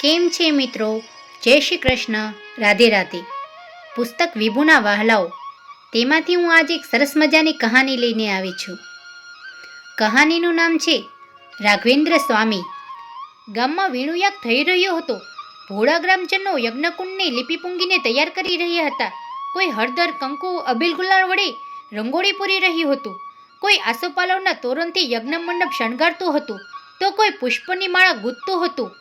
કેમ છે મિત્રો? જય શ્રી કૃષ્ણ. રાધે રાધે. પુસ્તક વિભુના વહાલાઓ. તેમાંથી હું આજે એક સરસ મજાની કહાની લઈને આવી છું. કહાનીનું નામ છે રાઘવેન્દ્ર સ્વામી. ગામમાં વીણુયાગ થઈ રહ્યો હતો. ભોળા ગ્રામજનો યજ્ઞકુંડને લિપિ પૂંગીને તૈયાર કરી રહ્યા હતા. કોઈ હળદર, કંકુ, અબીલ ગુલાલ વડે રંગોળી પૂરી રહ્યું હતું. કોઈ આસોપાલવના તોરણથી યજ્ઞ મંડપ શણગારતું હતું. તો કોઈ પુષ્પની માળા ગૂંથતું હતું.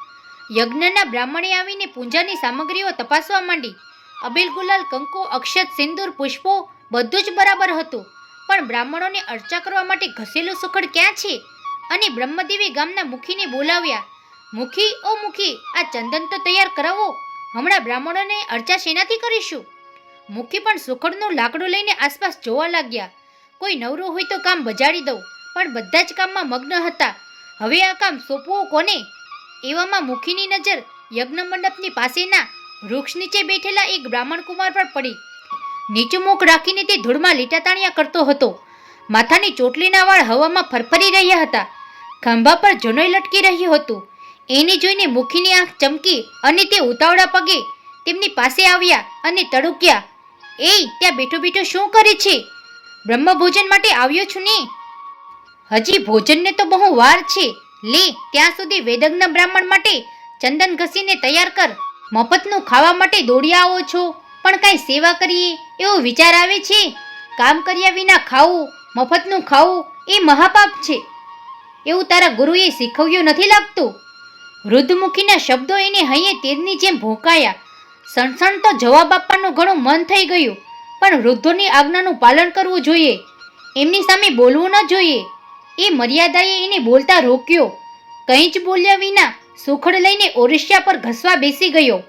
યજ્ઞના બ્રાહ્મણે આવીને પૂજાની સામગ્રીઓ તપાસવા માંડી. અબીલ ગુલાલ, કંકુ, અક્ષત, સિંદૂર, પુષ્પો બધું જ બરાબર હતું. પણ બ્રાહ્મણોને અર્ચા કરવા માટે ઘસેલું સુખડ ક્યાં છે? અને બ્રહ્મદેવી ગામના મુખીને બોલાવ્યા, મુખી, ઓ મુખી, આ ચંદન તો તૈયાર કરાવો. હમણાં બ્રાહ્મણોને અર્ચા શેનાથી કરીશું? મુખી પણ સુખડનું લાકડું લઈને આસપાસ જોવા લાગ્યા. કોઈ નવરું હોય તો કામ બજાડી દઉં, પણ બધા જ કામમાં મગ્ન હતા. હવે આ કામ સોંપવું કોને? એવામાં મુખીની નજર યજ્ઞ મંડપની પાસેના વૃક્ષ નીચે બેઠેલા એક બ્રાહ્મણ કુમાર પર પડી. નીચું મુખ રાખીને તે ધૂળમાં લીટા તાણિયા કરતો હતો. માથાની ચોટલીના વાળ હવામાં ફરફરી રહ્યા હતા. ખંભા પર જનોઈ લટકી રહ્યું હતું. એને જોઈને મુખીની આંખ ચમકી અને તે ઉતાવળા પગે તેમની પાસે આવ્યા અને તડુક્યા એ ત્યાં બેઠો બેઠો શું કરે છે? બ્રહ્મભોજન માટે આવ્યો છું ને? હજી ભોજનને તો બહુ વાર છે. લે, ત્યાં સુધી વેદજ્ઞ બ્રાહ્મણ માટે ચંદન ઘસીને તૈયાર કર. મફતનું ખાવા માટે દોડી આવો છો. પણ કાંઈ સેવા કરીએ એવો વિચાર આવે છે? કામ કર્યા વિના ખાવું, મફતનું ખાવું એ મહાપાપ છે. એવું તારા ગુરુએ શીખવ્યું નથી લાગતું? વૃદ્ધમુખીના શબ્દો એને હૈયે તેજની જેમ ભોંકાયા. સણસણ તો જવાબ આપવાનું ઘણું મન થઈ ગયું, પણ વૃદ્ધોની આજ્ઞાનું પાલન કરવું જોઈએ. એમની સામે બોલવું ન જોઈએ. એ મર્યાદાએ એને બોલતા રોક્યો. કંઈ જ બોલ્યા વિના સુખડ લઈને ઓરિસ્યા પર ઘસવા બેસી ગયો.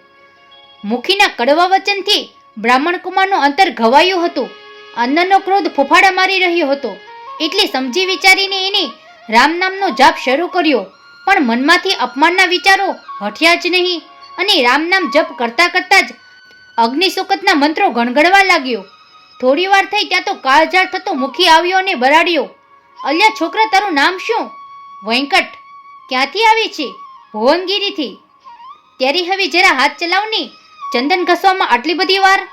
મુખીના કડવા વચનથી બ્રાહ્મણ કુમારનું અંતર ઘવાયું હતું. અન્નનો ક્રોધ ફૂફાડા મારી રહ્યો હતો. એટલે સમજી વિચારીને એને રામ નામનો જાપ શરૂ કર્યો. પણ મનમાંથી અપમાનના વિચારો હઠ્યા જ નહીં અને રામ નામ જપ કરતા કરતા જ અગ્નિસુકતના મંત્રો ગણગણવા લાગ્યો. થોડી વાર થઈ ત્યાં તો કાળઝાળ થતો મુખી આવ્યો અને બરાડ્યો. અલ્યા છોકરા, તારું નામ શું? વેંકટ. ક્યાંથી આવી છે? ભુવનગીરીથી. ત્યારે હવે જરા હાથ ચલાવની ચંદન ઘસવામાં આટલી બધી વાર?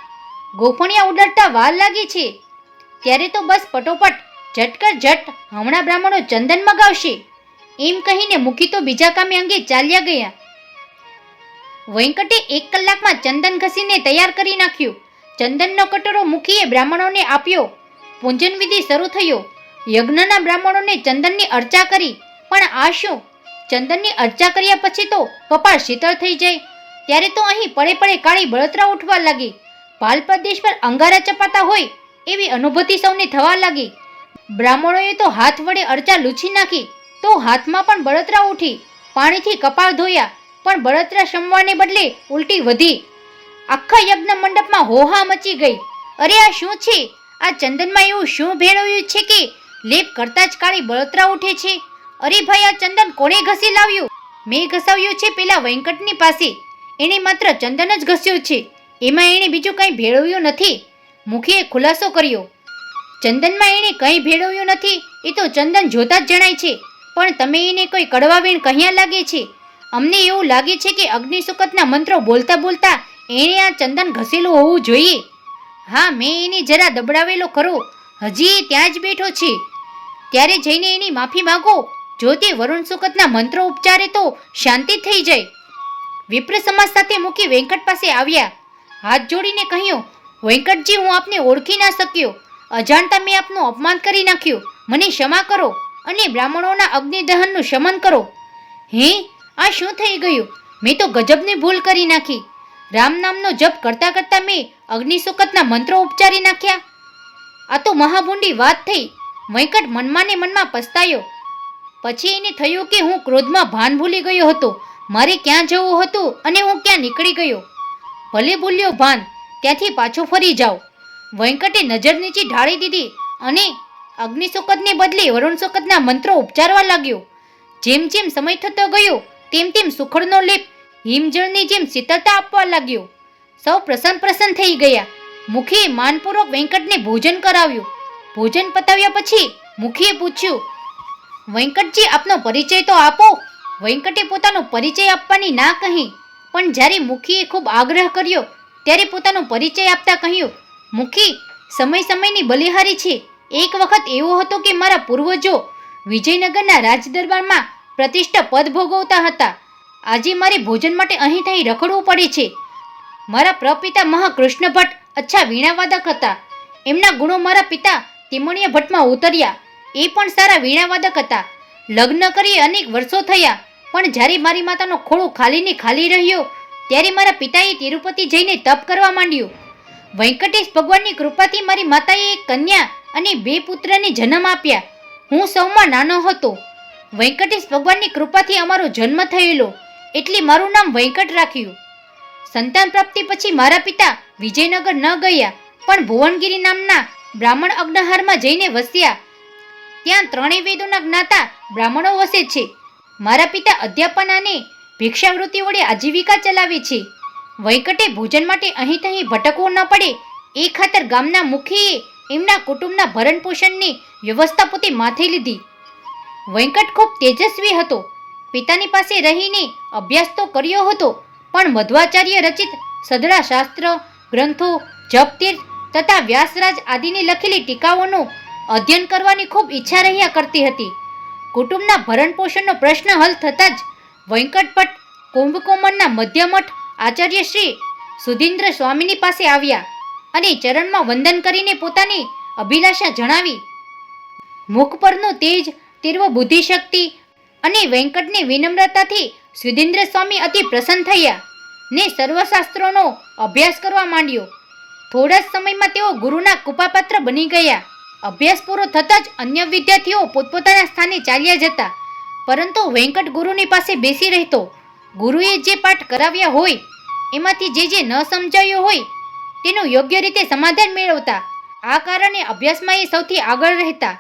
ગોફણિયા ઉડરતા વાર લાગી છે. ત્યારે તો બસ પટોપટ ઝટકર ઝટ હમણાં બ્રાહ્મણો ચંદન મગાવશે. એમ કહીને મુખી તો બીજા કામે અંગે ચાલ્યા ગયા. વેંકટે એક કલાકમાં ચંદન ઘસીને તૈયાર કરી નાખ્યું. ચંદનનો કટોરો મુખીએ બ્રાહ્મણોને આપ્યો. પૂંજન વિધિ શરૂ થયો. યજ્ઞના બ્રાહ્મણોને ચંદનની અર્ચા કરી. પણ આ શું? ચંદનની અર્ચા કર્યા પછી તો કપાળ શીતળ થઈ જાય. ત્યારે તો અહીં પડે પડે કાળી બળતરા ઉઠવા લાગી. પાલ પ્રદેશ પર અંગારા ચપાતા હોય એવી અનુભૂતિ સૌને થવા લાગી. બ્રાહ્મણોએ તો હાથ વડે અર્ચા લૂછી નાખી. તો હાથમાં પણ બળતરા ઉઠી. પાણીથી કપાળ ધોયા. પણ બળતરા શમવાને બદલે ઉલટી વધી. આખા યજ્ઞ મંડપમાં હોહા મચી ગઈ. અરે આ શું છે? આ ચંદનમાં એવું શું ભેળવ્યું છે કે લેપ કરતા જ કાળી બળતરા ઉઠે છે. અરે ભાઈ, આ ચંદન કોણે ઘસી લાવ્યું? મેં ઘસાવ્યું છે પેલા વેંકટની પાસે. એણે માત્ર ચંદન જ ઘસ્યો છે. એમાં એણે બીજું કંઈ ભેળવ્યું નથી. મુખીએ ખુલાસો કર્યો. ચંદનમાં એણે કંઈ ભેળવ્યું નથી. એ તો ચંદન જોતા જ જણાય છે. પણ તમે એને કોઈ કડવા વીણ કહ્યા લાગે છે? અમને એવું લાગે છે કે અગ્નિશુકતના મંત્રો બોલતા બોલતા એણે આ ચંદન ઘસેલું હોવું જોઈએ. હા, મેં એને જરા દબડાવેલો ખરો. હજી ત્યાં જ બેઠો છે. ત્યારે જઈને એની માફી માંગો. જો તે વરુણ સુકતના મંત્રો ઉપચારે તો શાંતિ થઈ જાય. વિપ્ર સમાજ સાથે મૂકી વેંકટ પાસે આવ્યા. હાથ જોડીને કહ્યું, વેંકટજી, હું આપને ઓળખી ના શક્યો. અજાણતા મેં આપનું અપમાન કરી નાખ્યું. મને ક્ષમા કરો અને બ્રાહ્મણોના અગ્નિદહનનું શમન કરો. હે? આ શું થઈ ગયું? મેં તો ગજબની ભૂલ કરી નાખી. રામ નામનો જપ કરતા કરતા મેં અગ્નિશુકતના મંત્રો ઉપચારી નાખ્યા. આ તો મહાભૂંડી વાત થઈ. વેંકટ મનમાં ને મનમાં પસ્તાયો. પછી એને થયું કે હું ક્રોધમાં ભાન ભૂલી ગયો હતો. મારે ક્યાં જવું હતું અને હું ક્યાં નીકળી ગયો? ભલે ભૂલ્યો ભાન, ત્યાંથી પાછો ફરી જાઓ. વૈંકટે નજર નીચે ઢાળી દીધી અને અગ્નિશુકતને બદલે વરુણશુકતના મંત્રો ઉપચારવા લાગ્યો. જેમ જેમ સમય થતો ગયો, તેમ તેમ સુખડનો લેપ હિમજળની જેમ શીતળતા આપવા લાગ્યો. સૌ પ્રસન્ન પ્રસન્ન થઈ ગયા. મુખીએ માનપૂર્વક વેંકટને ભોજન કરાવ્યું. ભોજન પતાવ્યા પછી મુખીએ પૂછ્યું, વેંકટજી, આપનો પરિચય તો આપો. વેંકટે પોતાનો પરિચય આપવાની ના કહી, પણ જ્યારે મુખીએ ખૂબ આગ્રહ કર્યો, ત્યારે પોતાનો પરિચય આપતા કહ્યું, મુખી, સમય સમયની બલિહારી છે. એક વખત એવો હતો કે મારા પૂર્વજો વિજયનગરના રાજદરબારમાં પ્રતિષ્ઠા પદ ભોગવતા હતા. આજે મારે ભોજન માટે અહીં થઈ રખડવું પડે છે. મારા પ્રપિતા મહાકૃષ્ણ ભટ્ટ અચ્છા વીણાવાદક હતા. એમના ગુણો મારા પિતા તિમણીય ભટ્ટમાં ઉતર્યા. એ પણ સારા વીણાવાદક હતા. લગ્ન કરી અનેક વર્ષો થયા, પણ જ્યારે મારી માતાનો ખોળો ખાલીને ખાલી રહ્યો, ત્યારે મારા પિતાએ તિરુપતિ જઈને તપ કરવા માંડ્યું. વેંકટેશ ભગવાનની કૃપાથી મારી માતાએ એક કન્યા અને બે પુત્રને જન્મ આપ્યા. હું સૌમાં નાનો હતો. વેંકટેશ ભગવાનની કૃપાથી અમારો જન્મ થયેલો, એટલે મારું નામ વેંકટ રાખ્યું. સંતાન પ્રાપ્તિ પછી મારા પિતા વિજયનગર ન ગયા, પણ ભુવનગીરી નામના બ્રાહ્મણ અગ્નહારમાં જઈને વસ્યા. ત્યાં ત્રણેય વેદોના જ્ઞાતા બ્રાહ્મણો વસે છે. મારા પિતા અધ્યાપન અને ભિક્ષાવૃત્તિ વડે આજીવિકા ચલાવે છે. વૈકટે ભોજન માટે અહીં તહીં ભટકવું ન પડે, એ ખાતર ગામના મુખીએ એમના કુટુંબના ભરણ પોષણની વ્યવસ્થા પોતે માથે લીધી. વેંકટ ખૂબ તેજસ્વી હતો. પિતાની પાસે રહીને અભ્યાસ તો કર્યો હતો, પણ મધ્વાચાર્ય રચિત સદરા શાસ્ત્ર ગ્રંથો, જપતીર્થ તથા વ્યાસરાજ આદિની લખેલી ટીકાઓનું અધ્યયન કરવાની ખૂબ ઈચ્છા રહ્યા કરતી હતી. કુટુંબના ભરણ પોષણનો પ્રશ્ન હલ થતાં જ વેંકટ કુંભકોમણના મધ્યમઠ આચાર્ય શ્રી સુધીન્દ્ર સ્વામીની પાસે આવ્યા અને ચરણમાં વંદન કરીને પોતાની અભિલાષા જણાવી. મુખ પરનો તેજ, તીર્વ બુદ્ધિશક્તિ અને વેંકટની વિનમ્રતાથી સુધીન્દ્ર સ્વામી અતિ પ્રસન્ન થયા. ને સર્વશાસ્ત્રોનો અભ્યાસ કરવા માંડ્યો. થોડા જ સમયમાં તેઓ ગુરુના કૃપાપાત્ર બની ગયા. અભ્યાસ પૂરો થતાં જ અન્ય વિદ્યાર્થીઓ પોતપોતાના સ્થાને ચાલ્યા જતા. પરંતુ વેંકટ ગુરુની પાસે બેસી રહેતો. ગુરુએ જે પાઠ કરાવ્યા હોય, એમાંથી જે જે ન સમજાયો હોય, તેનું યોગ્ય રીતે સમાધાન મેળવતા. આ કારણે અભ્યાસમાં એ સૌથી આગળ રહેતા.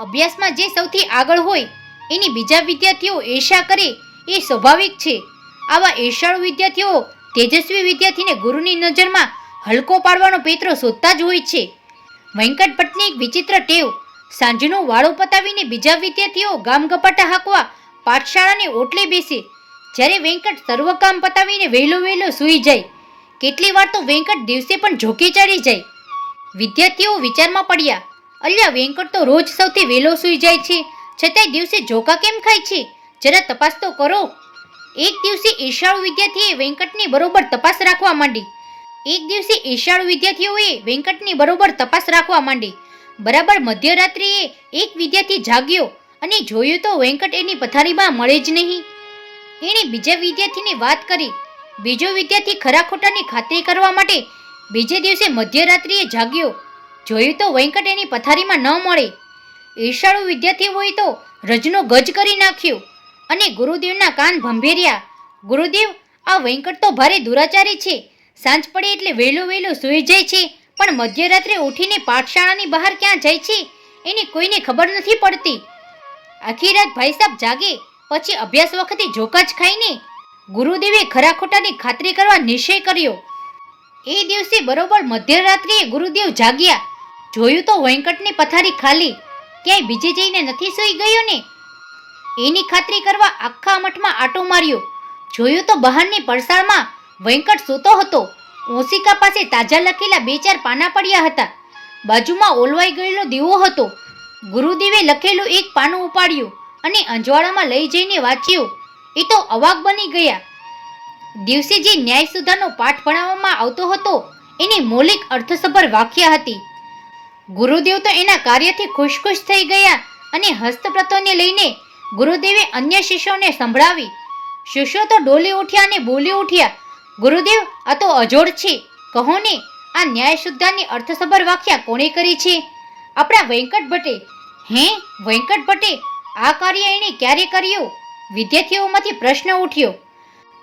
અભ્યાસમાં જે સૌથી આગળ હોય, એની બીજા વિદ્યાર્થીઓ ઈર્ષા કરે એ સ્વાભાવિક છે. આવા ઈર્ષાળુ વિદ્યાર્થીઓ, તેજસ્વી વિદ્યાર્થીને ગુરુની નજરમાં હલકો પાડવાનો પેત્રો શોધતા જ હોય છે. વેંકટ ભટ્ટની એક વિચિત્ર ટેવ, સાંજનું વાળું પતાવીને બીજા વિદ્યાર્થીઓ ગામ ગપાટા હાંકવા પાઠશાળાની ઓટલે બેસે. જ્યારે વેંકટ સર્વ કામ પતાવીને વહેલો વહેલો સૂઈ જાય. કેટલી વાર તો વેંકટ દિવસે પણ ઝોકી ચડી જાય. વિદ્યાર્થીઓ વિચારમાં પડ્યા, અલ્યા વેંકટ તો રોજ સૌથી વહેલો સૂઈ જાય છે. છતાંય દિવસે ઝોકા કેમ ખાય છે? જરા તપાસ તો કરો. એક દિવસે ઈશાળુ વિદ્યાર્થીએ વેંકટની બરોબર તપાસ રાખવા માંડી. એક દિવસે ઈશાળુ વિદ્યાર્થીઓએ વેંકટની બરોબર તપાસ રાખવા માંડી. બરાબર મધ્યરાત્રિએ એક વિદ્યાર્થી જાગ્યો અને જોયું તો વેંકટ એની પથારીમાં મળે જ નહીં. એણે બીજા વિદ્યાર્થીને વાત કરી. બીજો વિદ્યાર્થી ખરા ખોટાની ખાતરી કરવા માટે બીજે દિવસે મધ્યરાત્રિએ જાગ્યો. જોયું તો વેંકટ એની પથારીમાં ન મળે. ઈર્ષાળુ વિદ્યાર્થીઓએ તો રજનો ગજ કરી નાખ્યો. અને ગુરુદેવના કાન ભંભેર્યા. ગુરુદેવ, આ વેંકટ તો ભારે દુરાચારી છે. સાંજ પડે એટલે વહેલો વહેલો સૂઈ જાય છે, પણ મધ્યરાત્રે ઉઠીને પાઠશાળાની બહાર ક્યાં જાય છે? એની કોઈને ખબર નથી પડતી. આખી રાત ભાઈ સાહેબ જાગે, પછી અભ્યાસ વખતે જોકા જ ખાઈને ગુરુદેવે ખરા ખોટાની ખાતરી કરવા નિશ્ચય કર્યો. એ દિવસે બરોબર મધ્યરાત્રિએ ગુરુદેવ જાગ્યા. જોયું તો વેંકટની પથારી ખાલી. ક્યાંય બીજે જઈને નથી સૂઈ ગયો ને? એની ખાતરી કરવા આખા મઠમાં આટો માર્યો. જોયું તો બહારની પડસાળમાં વેંકટ સૂતો હતો. ઓશિકા પાસે તાજા લખેલા બે ચાર પાના પડ્યા હતા. બાજુમાં ઓલવાઈ ગયેલો દીવો હતો. ગુરુદેવે લખેલું એક પાનું ઉપાડ્યું અને અંજવાળામાં લઈ જઈને વાંચ્યું. એ તો અવાક બની ગયા. દિવસે જે ન્યાય સુધાનો પાઠ ભણાવવામાં આવતો હતો, એની મૌલિક અર્થસભર વાક્ય હતી. ગુરુદેવ તો એના કાર્યથી ખુશ ખુશ થઈ ગયા અને હસ્તપ્રતોને લઈને ગુરુદેવે અન્ય શિષ્યોને સંભળાવી, શિષ્યો તો ડોલી ઉઠ્યા અને બોલી ઉઠ્યા, ગુરુદેવ, આ તો અજોડ છે. કહો ને, આ ન્યાય શુદ્ધાની અર્થસભર વાખ્યા કોણે કરી છે? આપણા વેંકટ ભટ્ટે. હે, વેંકટ ભટ્ટે, આ કાર્ય એણે ક્યારે કર્યું? વિદ્યાર્થીઓમાંથી પ્રશ્ન ઉઠ્યો.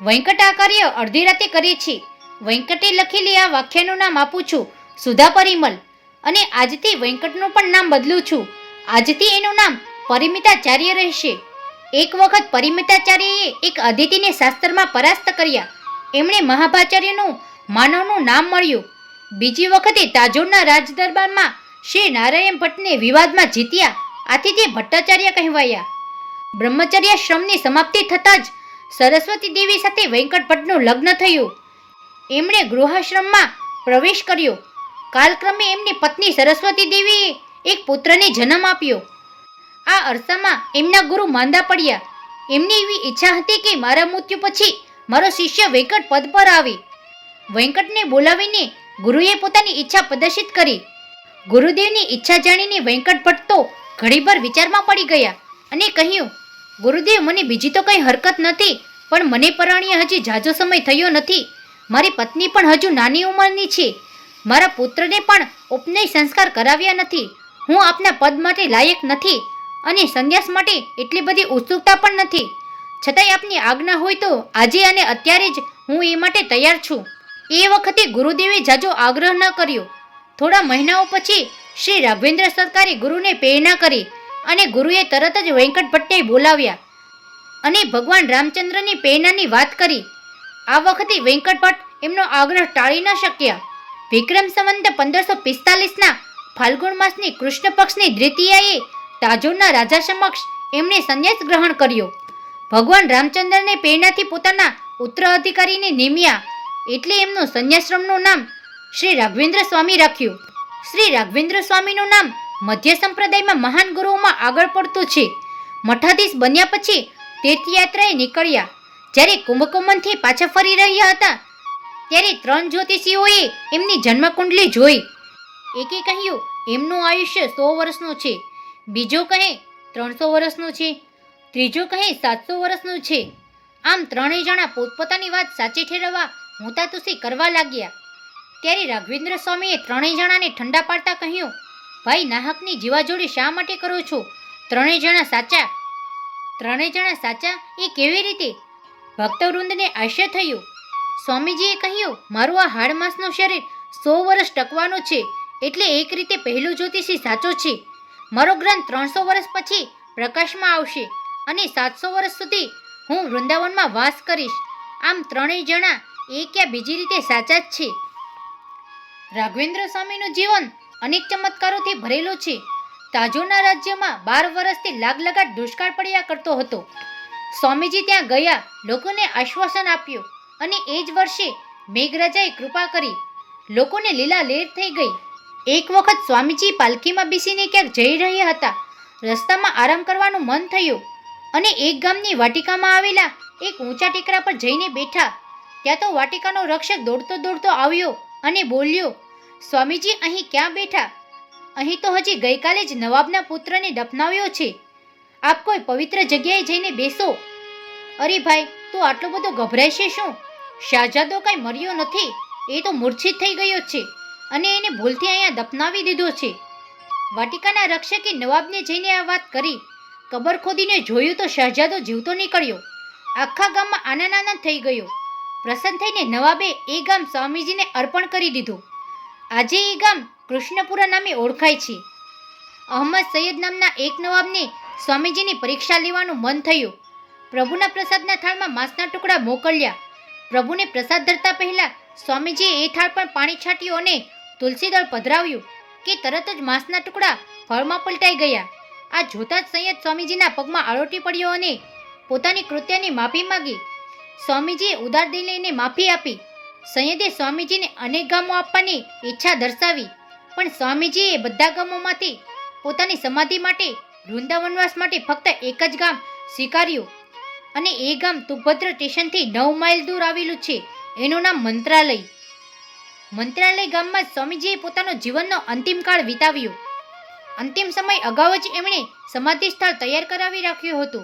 વેંકટ, આ કાર્ય અડધી રાતે કરે છે. વેંકટે લખેલી આ વાક્યનું નામ આપું છું સુધા પરિમલ અને આજથી વેંકટનું પણ નામ બદલું છું. આજથી એનું નામ પરિમિતાચાર્ય રહેશે. એક વખત પરિમિતાચાર્યએ એક અદિતિને શાસ્ત્રમાં પરાસ્ત કર્યા. એમણે મહાભાચાર્યનું માનવનું નામ મળ્યું. બીજી વખતે તાજોરના રાજદરબારમાં શ્રી નારાયણ ભટ્ટને વિવાદમાં જીત્યા. આથી તે ભટ્ટાચાર્ય કહેવાયા. બ્રહ્મચર્ય શ્રમની સમાપ્તિ થતાં જ સરસ્વતી દેવી સાથે વેંકટ ભટ્ટનું લગ્ન થયું. એમણે ગૃહાશ્રમમાં પ્રવેશ કર્યો. કાલક્રમે એમની પત્ની સરસ્વતી દેવીએ એક પુત્રને જન્મ આપ્યો. આ અરસામાં એમના ગુરુ માંદા પડ્યા. એમની એવી ઈચ્છા હતી કે મારા મૃત્યુ પછી મારો શિષ્ય વેંકટ પદ પર આવે. વેંકટને બોલાવીને ગુરુએ પોતાની ઈચ્છા પ્રદર્શિત કરી. ગુરુદેવની ઈચ્છા જાણીને વેંકટ ભટ્ટ તો ઘડીભર વિચારમાં પડી ગયા અને કહ્યું, ગુરુદેવ, મને બીજી તો કંઈ હરકત નથી, પણ મને પરણીએ હજી ઝાઝો સમય થયો નથી. મારી પત્ની પણ હજુ નાની ઉંમરની છે. મારા પુત્રને પણ ઉપનય સંસ્કાર કરાવ્યા નથી. હું આપના પદ માટે લાયક નથી. અને સંન્યાસ માટે એટલી બધી ઉત્સુકતા પણ નથી. છતાંય આપની આજ્ઞા હોય તો આજે અને અત્યારે જ હું એ માટે તૈયાર છું. એ વખતે ગુરુદેવે જાજો આગ્રહ ન કર્યો. થોડા મહિનાઓ પછી શ્રી રાઘવેન્દ્ર સરકારે ગુરુને પ્રેરણા કરી અને ગુરુએ તરત જ વેંકટ ભટ્ટે બોલાવ્યા. અને ભગવાન રામચંદ્રની પ્રેરણાની વાત કરી. આ વખતે વેંકટ ભટ્ટ એમનો આગ્રહ ટાળી ન શક્યા. વિક્રમ સંવંત પંદરસો પિસ્તાલીસના ફાલ્ગુન માસની કૃષ્ણ પક્ષની દ્વિતીયાએ તાજોરના રાજા સમક્ષ એમણે સંન્યાસ ગ્રહણ કર્યો. ભગવાન રામચંદ્રને પ્રેરણાથી પોતાના ઉત્તરાધિકારીને નિમ્યા એટલે એમનું સંન્યાશ્રમનું નામ શ્રી રાઘવેન્દ્ર સ્વામી રાખ્યું. શ્રી રાઘવેન્દ્ર સ્વામીનું નામ મધ્ય સંપ્રદાયમાં મહાન ગુરુઓમાં આગળ પડતું છે. મઠાધીશ બન્યા પછી તીર્થયાત્રાએ નીકળ્યા. જ્યારે કુંભકુંભનથી પાછા ફરી રહ્યા હતા, ત્યારે ત્રણ જ્યોતિષીઓએ એમની જન્મકુંડલી જોઈ. એકે કહ્યું, એમનું આયુષ્ય સો વર્ષનું છે. બીજો કહે, ત્રણસો વર્ષનું છે. ત્રીજો કહે, સાતસો વર્ષનું છે. આમ ત્રણેય જણા પોતપોતાની વાત સાચી ઠેરવવા મોતાતુસી કરવા લાગ્યા. ત્યારે રાઘવેન્દ્ર સ્વામીએ ત્રણેય જણાને ઠંડા પાડતા કહ્યું, ભાઈ, નાહકની જીવાજોડી શા માટે કરો છો? ત્રણેય જણા સાચા. ત્રણેય જણા સાચા એ કેવી રીતે? ભક્તવૃંદને આશ્ચર્ય થયું. સ્વામીજીએ કહ્યું, મારું આ હાડ માસનું શરીર સો વર્ષ ટકવાનું છે. એટલે એક રીતે પહેલું જ્યોતિષી સાચો છે. મારો ગ્રંથ ત્રણસો વર્ષ પછી પ્રકાશમાં આવશે અને સાતસો વર્ષ સુધી હું વૃંદાવનમાં વાસ કરીશ. આમ ત્રણેય જણા એક યા બીજી રીતે સાચા જ છે. રાઘવેન્દ્ર સ્વામીનું જીવન અનેક ચમત્કારોથી ભરેલું છે. તાજોના રાજ્યમાં બાર વર્ષથી લાગલગાટ દુષ્કાળ પડ્યા કરતો હતો. સ્વામીજી ત્યાં ગયા, લોકોને આશ્વાસન આપ્યું અને એ જ વર્ષે મેઘરાજાએ કૃપા કરી. લોકોને લીલા લેર થઈ ગઈ. એક વખત સ્વામીજી પાલખીમાં બેસીને ક્યાંક જઈ રહ્યા હતા. રસ્તામાં આરામ કરવાનું મન થયું અને એક ગામની વાટિકામાં આવેલા એક ઊંચા ટેકરા પર જઈને બેઠા. ત્યાં તો વાટિકાનો રક્ષક દોડતો દોડતો આવ્યો અને બોલ્યો, સ્વામીજી, અહીં ક્યાં બેઠા? અહીં તો હજી ગઈકાલે જ નવાબના પુત્રને દફનાવ્યો છે. આપ કોઈ પવિત્ર જગ્યાએ જઈને બેસો. અરે ભાઈ, તું આટલો બધો ગભરાય છે શું? શાહજાદો કાંઈ મર્યો નથી? એ તો મૂર્છિત થઈ ગયો છે. અને એને ભૂલથી અહીંયા દફનાવી દીધો છે. વાટિકાના રક્ષકે નવાબને જઈને આ વાત કરી. કબર ખોદીને જોયું તો શહજાદો જીવતો નીકળ્યો. આખા ગામમાં આનંદ આનંદ થઈ ગયો. પ્રસન્ન થઈને નવાબે એ ગામ સ્વામીજીને અર્પણ કરી દીધું. આજે એ ગામ કૃષ્ણપુરા નામે ઓળખાય છે. અહમદ સૈયદ નામના એક નવાબને સ્વામીજીની પરીક્ષા લેવાનું મન થયું. પ્રભુના પ્રસાદના થાળમાં માંસના ટુકડા મોકલ્યા. પ્રભુને પ્રસાદ ધરતા પહેલા સ્વામીજીએ એ થાળ પર પાણી છાંટ્યું અને તુલસીદળ પધરાવ્યું કે તરત જ માંસના ટુકડા ફળમાં પલટાઈ ગયા. આ જોતા જ સૈયદ સ્વામીજીના પગમાં આળોટી પડ્યો અને પોતાની કૃત્યની માફી માંગી. સ્વામીજીએ ઉદાર દિલ માફી આપી. સૈયદે સ્વામીજીને અનેક ગામો આપવાની ઈચ્છા દર્શાવી, પણ સ્વામીજીએ બધા ગામોમાંથી પોતાની સમાધિ માટે વૃંદાવનવાસ માટે ફક્ત એક જ ગામ સ્વીકાર્યું અને એ ગામ તુભદ્ર સ્ટેશનથી નવ માઇલ દૂર આવેલું છે. એનું નામ મંત્રાલય. મંત્રાલય ગામમાં સ્વામીજીએ પોતાનો જીવનનો અંતિમ કાળ વિતાવ્યો. અંતિમ સમય અગાઉ જ એમણે સમાધિ સ્થળ તૈયાર કરાવી રાખ્યું હતું.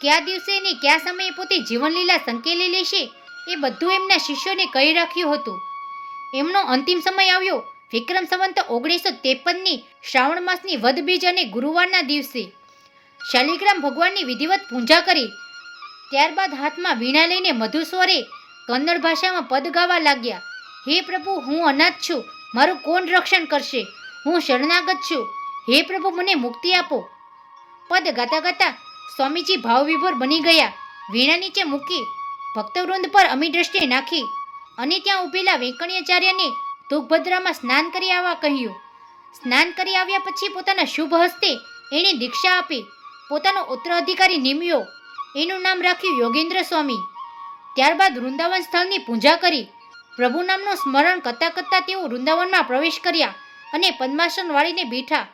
કયા દિવસે ને કયા સમયે પોતે જીવનલીલા સંકેલી લેશે એ બધું એમના શિષ્યોને કહી રાખ્યું હતું. એમનો અંતિમ સમય આવ્યો વિક્રમ સંવંત ઓગણીસો ત્રેપનની શ્રાવણ માસની વધ બીજ અને ગુરુવારના દિવસે. શાલિગ્રામ ભગવાનની વિધિવત પૂજા કરી. ત્યારબાદ હાથમાં વીણા લઈને મધુસ્વરે કન્નડ ભાષામાં પદ ગાવા લાગ્યા. હે પ્રભુ, હું અનાથ છું. મારું કોણ રક્ષણ કરશે? હું શરણાગત છું. હે પ્રભુ, મને મુક્તિ આપો. પદ ગાતા ગાતા સ્વામીજી ભાવવિભોર બની ગયા. વીણા નીચે મૂકી ભક્તવૃંદ પર અમી દ્રષ્ટિ નાખી અને ત્યાં ઊભેલા વેંકણ્યાચાર્યને દુઃખભદ્રામાં સ્નાન કરી આવવા કહ્યું. સ્નાન કરી આવ્યા પછી પોતાના શુભ હસ્તે એણે દીક્ષા આપી. પોતાનો ઉત્તરાધિકારી નિમ્યો. એનું નામ રાખ્યું યોગેન્દ્ર સ્વામી. ત્યારબાદ વૃંદાવન સ્થળની પૂજા કરી. પ્રભુ નામનું સ્મરણ કરતાં કરતાં તેઓ વૃંદાવનમાં પ્રવેશ કર્યા અને પદ્માસન વાળીને બેઠા.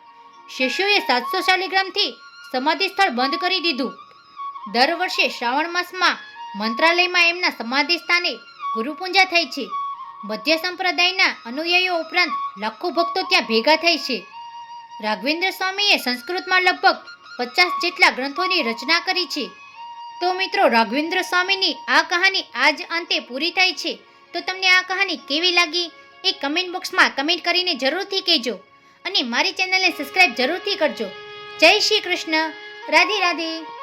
શિષ્યોએ સાતસો શાલિગ્રામથી સમાધિ સ્થળ બંધ કરી દીધું. દર વર્ષે શ્રાવણ માસમાં મંત્રાલયમાં એમના સમાધિ સ્થાને ગુરુપૂજા થાય છે. મધ્ય સંપ્રદાયના અનુયાયીઓ ઉપરાંત લાખો ભક્તો ત્યાં ભેગા થાય છે. રાઘવેન્દ્ર સ્વામીએ સંસ્કૃતમાં લગભગ પચાસ જેટલા ગ્રંથોની રચના કરી છે. તો મિત્રો, રાઘવેન્દ્ર સ્વામીની આ કહાની આજ અંતે પૂરી થાય છે. તો તમને આ કહાની કેવી લાગી? એ કમેન્ટ બોક્સમાં કમેન્ટ કરીને જરૂરથી કહેજો. અને મારી ચેનલને સબસ્ક્રાઈબ જરૂરથી કરજો. જય શ્રી કૃષ્ણ. રાધે રાધે.